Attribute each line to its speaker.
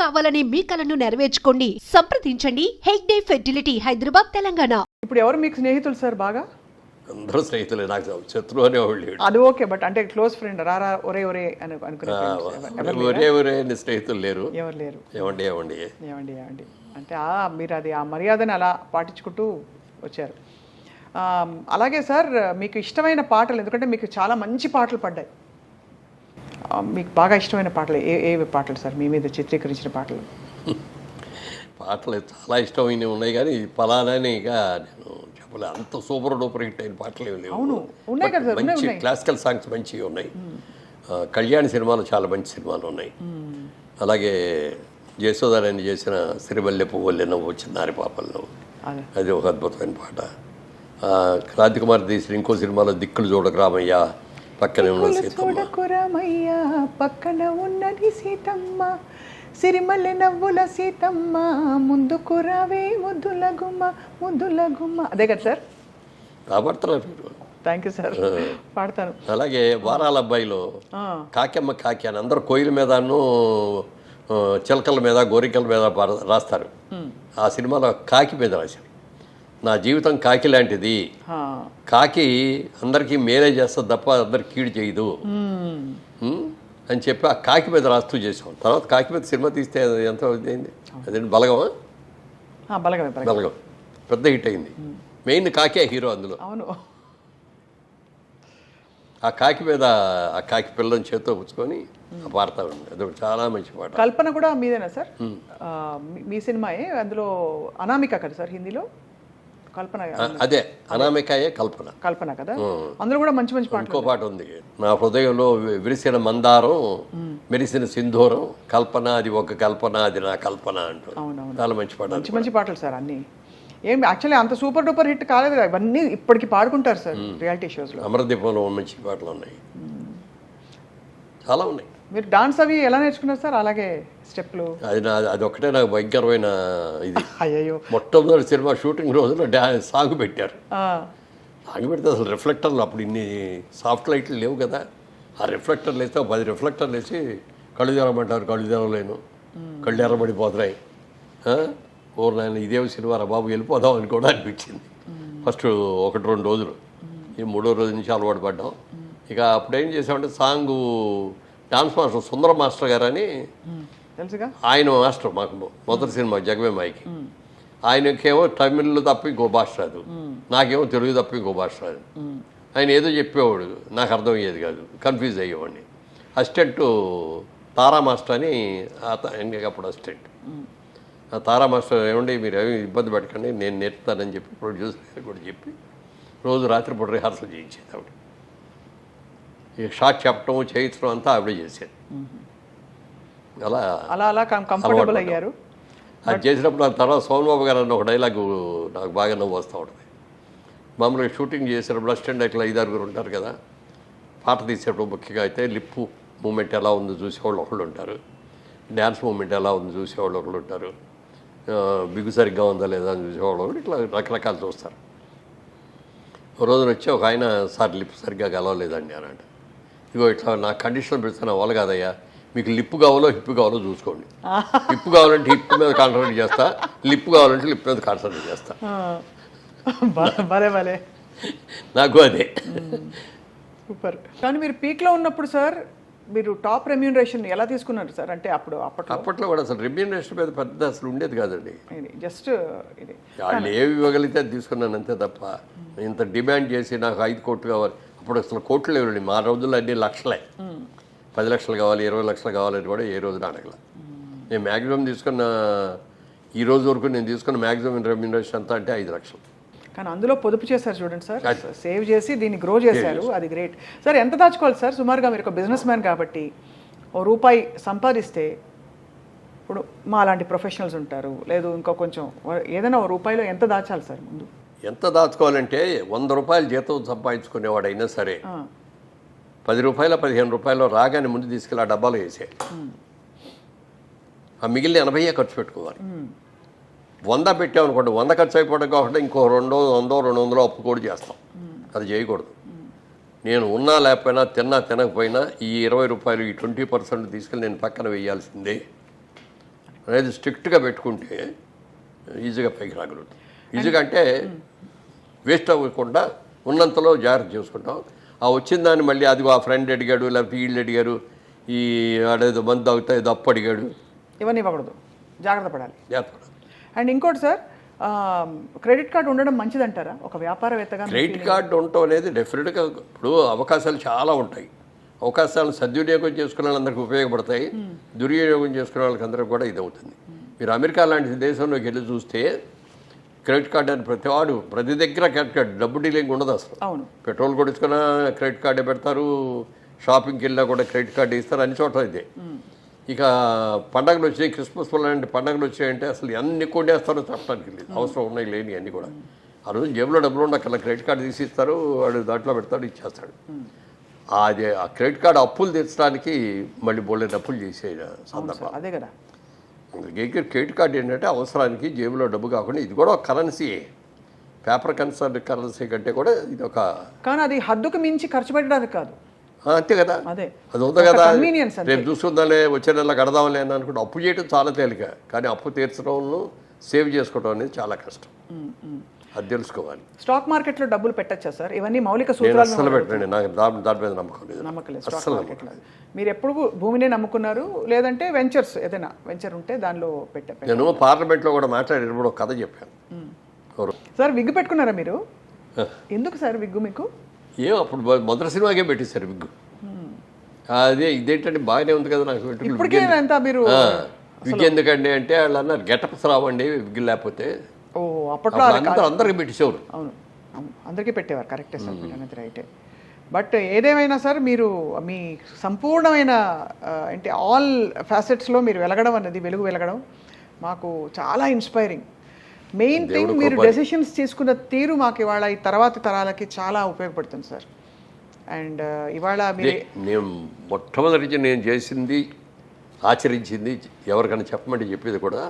Speaker 1: కావాలనే మీ కలను నెరవేర్చుకోండి. సంప్రదించండి. హెగ్డే ఫెర్టిలిటీ హైదరాబాద్ తెలంగాణ.
Speaker 2: ఇప్పుడు ఎవరు మీకు స్నేహితులు సార్ బాగా?
Speaker 3: అందరూ స్నేహితులే. నాకు శత్రువు అనేవాళ్ళు లేడు.
Speaker 2: అది ఓకే బట్ అంటే క్లోజ్ ఫ్రెండ్ రారా ఒరే ఒరే అని అనుకునే friends ఎవరు-
Speaker 3: ఒరే ఒరే అని స్నేహితులు లేరు.
Speaker 2: ఎవరు లేరు?
Speaker 3: ఏమండి ఏమండి?
Speaker 2: ఏమండి ఏమండి? అంటే ఆ మీరు అది ఆ మర్యాదని అలా పాటించుకుంటూ వచ్చారు. ఆ, అలాగే సార్ మీకు ఇష్టమైన పాటలు ఎందుకంటే మీకు చాలా మంచి పాటలు పడ్డాయి. మీకు బాగా ఇష్టమైన పాటలు ఏ ఏ పాటలు సార్? మీ మీద చిత్రీకరించిన పాటలు?
Speaker 3: పాటలు చాలా ఇష్టమైనవి ఉన్నాయి కానీ ఫలానాని ఇక నేను చెప్పలే అంత సూపర్ డూపర్ హిట్ అయిన పాటలు ఏమి లేవు. మంచి. క్లాసికల్ సాంగ్స్ మంచివి ఉన్నాయి. కళ్యాణ్ సినిమాలు చాలా మంచి సినిమాలు ఉన్నాయి. అలాగే జయసోదారాయణ చేసిన సిరివల్లె పువ్వుల్లె నవ్వు వచ్చిన నారి పాపల్లో.
Speaker 2: అదే.
Speaker 3: ఒక అద్భుతమైన పాట. క్రాంతి కుమార్ తీసిన ఇంకో సినిమాలో దిక్కులు చూడక రామయ్య. పక్కనే ఉన్న
Speaker 2: చూడకురమయ్యా పక్కన ఉన్నది సీతమ్మ. సిరిమల్లె నవ్వుల సీతమ్మ ముందుకు రావే ముద్దుల గుమ్మ ముద్దుల గుమ్మ. అదే కదా సార్?
Speaker 3: కాబడుతున్నారు మీరు
Speaker 2: థ్యాంక్ యూ సార్ పాడతాను.
Speaker 3: అలాగే వారాల అబ్బాయిలో కాకెమ్మ కాకి అని అందరూ కోయిల మీదను చిలకల మీద గోరికల మీద రాస్తారు. ఆ సినిమాలో కాకి మీద రాశారు. నా జీవితం కాకి లాంటిది. కాకి అందరికీ మేలే చేస్తుంది తప్ప అందరికి కీడు చేయదు. అని చెప్పి ఆ కాకి మీద రాస్తూ చేసాం తర్వాత కాకి మీద సినిమా తీస్తే అది ఎంత అయింది అదేంటి బలగమా?
Speaker 2: బలగమే
Speaker 3: బలగం. పెద్ద హిట్ అయింది. మెయిన్ కాకే హీరో అందులో.
Speaker 2: అవును.
Speaker 3: ఆ కాకి మీద ఆ కాకి పిల్లని చేత్తో పుచ్చుకొని పాడతా ఉంది. చాలా మంచి పాట.
Speaker 2: కల్పన కూడా మీదేనా సార్? మీ సినిమాయే అందులో అనామిక కదా సార్ హిందీలో? కల్పన
Speaker 3: అదే అనామికాయే కల్పన.
Speaker 2: కల్పన కదా? అందులో కూడా మంచి మంచి పాటలు
Speaker 3: ఇంకో పాట ఉంది. నా హృదయంలో విరిసిన మందారం మెరిసిన సింధూరం కల్పన అది ఒక కల్పన అది నా కల్పన అంటూ. చాలా మంచి పాట
Speaker 2: మంచి మంచి పాటలు సార్ అన్ని. ఏం యాక్చువల్లీ అంత సూపర్ డూపర్ హిట్ కాలేదు ఇవన్నీ ఇప్పటికి పాడుకుంటారు సార్ రియాలిటీ షోస్లో
Speaker 3: అమరదీపంలో మంచి పాటలు ఉన్నాయి. చాలా ఉన్నాయి.
Speaker 2: మీరు డాన్స్ అవి ఎలా నేర్చుకున్నారు సార్? అలాగే స్టెప్లు.
Speaker 3: అది నా అది ఒక్కటే నాకు భయంకరమైన ఇది.
Speaker 2: అయ్యయ్యో.
Speaker 3: మొట్టమొదటి సినిమా షూటింగ్ రోజున డా సాంగ్ పెట్టారు. సాంగ్ పెడితే అసలు రిఫ్లెక్టర్లు అప్పుడు ఇన్ని సాఫ్ట్ లైట్లు లేవు కదా. ఆ రిఫ్లెక్టర్లు వేస్తే పది రిఫ్లెక్టర్లు వేసి కళ్ళు తెరమంటారు కళ్ళు తెరవలేను. కళ్ళు ఎర్రబడిపోతున్నాయి. ఆ? ఓ నాయన ఇదేం సినిమా రా బాబు వెళ్ళిపోదాం అని కూడా అనిపించింది. ఫస్ట్ ఒకటి రెండు రోజులు. ఈ మూడో రోజు నుంచి అలవాటు పడ్డాం. ఇక అప్పుడు ఏం చేసామంటే song dance master Sundara master గారని
Speaker 2: తెలుసుగా?
Speaker 3: ఆయన మాస్టర్ మాకు మొదటి సినిమా జగమే మాయకి. ఆయనకేమో తమిళ్ తప్ప ఇంకో భాష రాదు నాకేమో తెలుగు తప్ప ఇంకో భాష రాదు ఆయన ఏదో చెప్పేవాడు నాకు అర్థమయ్యేది కాదు. కన్ఫ్యూజ్ అయ్యేవాడిని. అసిస్టెంట్ తారా మాస్టర్ అని అప్పుడు అసిస్టెంట్. ఆ తారా మాస్టర్ ఏమండి మీరు ఏమి ఇబ్బంది పెట్టకండి నేను నేర్పుతానని చెప్పి ప్రొడ్యూసర్ కూడా చెప్పి రోజు రాత్రిపూట రిహార్సల్ చేయించేది ఆవిడ. ఈ షార్ట్ చెప్పడం చేయించడం అంతా ఆవిడ చేసేది. అలా
Speaker 2: అలా అలా కంఫర్టబుల్ అయ్యారు.
Speaker 3: అది చేసినప్పుడు ఆ తర్వాత సోమబాబు గారు అన్న ఒక డైలాగు నాకు బాగా నవ్వు వస్తూ ఉంటుంది. మామూలుగా షూటింగ్ చేసేటప్పుడు అసిస్టెంట్ డైరెక్టర్ ఐదారుగురు ఉంటారు కదా పాట తీసేటప్పుడు ముఖ్యంగా అయితే లిప్పు మూమెంట్ ఎలా ఉందో చూసేవాళ్ళు ఒకళ్ళు ఉంటారు. డ్యాన్స్ మూమెంట్ ఎలా ఉందో చూసేవాళ్ళు ఒకళ్ళు ఉంటారు. బిగు సరిగ్గా ఉందా లేదా అని చూసేవాళ్ళు ఇట్లా రకరకాలు చూస్తారు. రోజున వచ్చి ఒక ఆయన సార్ లిప్ సరిగ్గా కలవలేదండి అని అంట. ఇగో ఇట్లా నా కండిషన్ పెడుతున్నా వాళ్ళు కాదయ్యా. మీకు లిప్ కావాలో హిప్ కావాలో చూసుకోండి. హిప్ కావాలంటే హిప్ మీద కాన్సన్ట్రేట్ చేస్తా లిప్ కావాలంటే లిప్ మీద కాన్సన్ట్రేట్ చేస్తా.
Speaker 2: భలే భలే.
Speaker 3: నాకు అదే.
Speaker 2: సూపర్. కానీ మీరు పీక్లో ఉన్నప్పుడు సార్ మీరు టాప్ రెమ్యూనరేషన్ ఎలా తీసుకున్నారు సార్? అంటే అప్పుడు అప్పట్లో?
Speaker 3: అప్పట్లో కూడా అసలు రెమ్యూనరేషన్ మీద పెద్ద అసలు ఉండేది కాదండి.
Speaker 2: జస్ట్ ఇది.
Speaker 3: వాళ్ళు ఏవి ఇవ్వగలిగితే అది తీసుకున్నాను అంతే తప్ప ఇంత డిమాండ్ చేసి నాకు ఐదు కోట్లు కావాలి. అప్పుడు అసలు కోట్లు లేవండి మా రోజుల్లో అన్ని లక్షలే. పది లక్షలు కావాలి ఇరవై లక్షలు కావాలని కూడా ఏ రోజున అడగల. నేను మ్యాక్సిమం తీసుకున్న ఈ రోజు వరకు నేను తీసుకున్న మ్యాక్సిమం రెమ్యూనరేషన్ అంతా అంటే ఐదు లక్షలు.
Speaker 2: కానీ అందులో పొదుపు చేశారు చూడండి సార్. సేవ్ చేసి దీన్ని గ్రో చేశారు. అది గ్రేట్. సార్ ఎంత దాచుకోవాలి సార్? సుమారుగా మీరు ఒక బిజినెస్ మ్యాన్ కాబట్టి ఓ రూపాయి సంపాదిస్తే ఇప్పుడు మా అలాంటి ప్రొఫెషనల్స్ ఉంటారు. లేదు ఇంకా కొంచెం ఏదైనా ఓ రూపాయిలో ఎంత దాచాలి సార్ ముందు?
Speaker 3: ఎంత దాచుకోవాలంటే వంద రూపాయలు జీతం సంపాదించుకునేవాడైనా సరే పది రూపాయల పదిహేను రూపాయలు రాగానే ముందు తీసుకెళ్ళి ఆ డబ్బాలో వేసేయాలి. ఆ మిగిలిన ఎనభైయే ఖర్చు పెట్టుకోవాలి. వంద పెట్టామనుకోండి వంద ఖర్చు అయిపోవడం కాకుండా ఇంకో రెండో వందో రెండు వందలో అప్పు కూడా చేస్తాం. అది చేయకూడదు. నేను ఉన్నా లేకపోయినా తిన్నా తినకపోయినా ఈ ఇరవై రూపాయలు ఈ ట్వంటీ పర్సెంట్ తీసుకెళ్ళి నేను పక్కన వేయాల్సిందే అనేది స్ట్రిక్ట్గా పెట్టుకుంటే ఈజీగా పైకి రాగలుగుతాం. ఈజీగా అంటే వేస్ట్ అవ్వకుండా ఉన్నంతలో జాగ్రత్త చేసుకుంటాం. ఆ వచ్చిన దాన్ని మళ్ళీ అది ఆ ఫ్రెండ్ అడిగాడు లేకపోతే వీళ్ళు అడిగారు ఈ ఆడేదో మందు తాగుతా ఏదో అప్పు అడిగాడు.
Speaker 2: ఇవన్నీ ఇవ్వకూడదు. జాగ్రత్త పడాలి.
Speaker 3: జాగ్రత్త.
Speaker 2: అండ్ ఇంకోటి సార్ క్రెడిట్ కార్డు ఉండడం మంచిదంటారా? ఒక వ్యాపారవేత్తగా
Speaker 3: క్రెడిట్ కార్డు ఉండటం అనేది డెఫినెట్గా ఇప్పుడు అవకాశాలు చాలా ఉంటాయి. అవకాశాలను సద్వినియోగం చేసుకునే వాళ్ళందరికీ ఉపయోగపడతాయి. దుర్వినియోగం చేసుకునే వాళ్ళకి అందరికీ కూడా ఇది అవుతుంది మీరు అమెరికా లాంటి దేశంలోకి వెళ్ళి చూస్తే క్రెడిట్ కార్డు అని ప్రతి వాడు ప్రతి దగ్గర క్రెడిట్ కార్డు డబ్బు డీలింగ్ ఉండదు అసలు.
Speaker 2: అవును.
Speaker 3: పెట్రోల్ కొడుచుకున్నా క్రెడిట్ కార్డే పెడతారు షాపింగ్కి వెళ్ళినా కూడా క్రెడిట్ కార్డు ఇస్తారు అన్ని చోట్ల ఇదే. ఇక పండగలు వచ్చాయి క్రిస్మస్ లాంటి పండగలు వచ్చాయంటే అసలు ఎన్ని కొనేస్తారో చెప్పడానికి లేదు. అవసరం ఉన్నాయి లేని అన్ని కూడా. ఆ రోజు జేబులో డబ్బులు ఉండక్కల క్రెడిట్ కార్డు తీసి ఇస్తారు వాడు దాంట్లో పెడతాడు ఇచ్చేస్తాడు. అది ఆ క్రెడిట్ కార్డు అప్పులు తీర్చడానికి మళ్ళీ బోలెడు అప్పులు చేసే సందర్భం
Speaker 2: అదే కదా.
Speaker 3: అందుకే క్రెడిట్ కార్డు ఏంటంటే అవసరానికి జేబులో డబ్బు కాకుండా ఇది కూడా ఒక కరెన్సీయే పేపర్ కన్సర్న్ కరెన్సీ కంటే కూడా ఇది ఒక
Speaker 2: కానీ అది హద్దుకు మించి ఖర్చు పెట్టడానికి కాదు.
Speaker 3: అంతే కదా.
Speaker 2: అదే.
Speaker 3: అది ఉంది కదా. రేపు చూసుకుందాంలే వచ్చే నెల కడదాంలే అని అనుకుంటే అప్పు చేయడం చాలా తేలిక. కానీ అప్పు తీర్చడంలో సేవ్ చేసుకోవడం అనేది చాలా కష్టం. అది తెలుసుకోవాలి.
Speaker 2: స్టాక్ మార్కెట్లో డబ్బులు పెట్టచ్చా సార్? ఇవన్నీ మౌలిక సూత్రాలు
Speaker 3: అస్సలు పెట్టండి నాకు దాని మీద నమ్మకం లేదు.
Speaker 2: నమ్మకం లేదు. స్టాక్
Speaker 3: అస్సలు
Speaker 2: మార్కెట్లో మీరు ఎప్పుడు భూమినే నమ్ముకున్నారు? లేదంటే వెంచర్స్ ఏదైనా వెంచర్ ఉంటే దానిలో పెట్టే
Speaker 3: నేను పార్లమెంట్లో కూడా మాట్లాడేటప్పుడు కథ చెప్పాను.
Speaker 2: సార్ విగ్గు పెట్టుకున్నారా మీరు? ఎందుకు సార్ విగ్గు మీకు?
Speaker 3: ఏం అప్పుడు మొదటి సినిమాకే పెట్టేశారు విగ్గు. అదే ఇదేంటంటే బాగానే ఉంది కదా నాకు.
Speaker 2: ఇప్పటికే ఎంత మీరు
Speaker 3: విగ్గు ఎందుకండి అంటే వాళ్ళు అన్నారు గెటప్స్ రావండి విగ్గు లేకపోతే
Speaker 2: ఓ అప్పట్లో
Speaker 3: అందరూ అందరికి పెట్టేసేవారు
Speaker 2: అవును. అవును. అందరికీ పెట్టేవారు కరెక్టే సార్ మీరు అనేది రైటే. బట్ ఏదేమైనా సార్ మీరు మీ సంపూర్ణమైన అంటే ఆల్ ఫ్యాసెట్స్లో మీరు వెలగడం అన్నది వెలుగు వెలగడం మాకు చాలా ఇన్స్పైరింగ్. మెయిన్ థింగ్ మీరు. డెసిషన్స్ తీసుకున్న తీరు మాకు ఇవాళ ఈ తర్వాత తరాలకి చాలా ఉపయోగపడుతుంది సార్. అండ్ ఇవాళ
Speaker 3: నేను మొట్టమొదటి నేను చేసింది ఆచరించింది ఎవరికైనా చెప్పమంటే చెప్పేది కూడా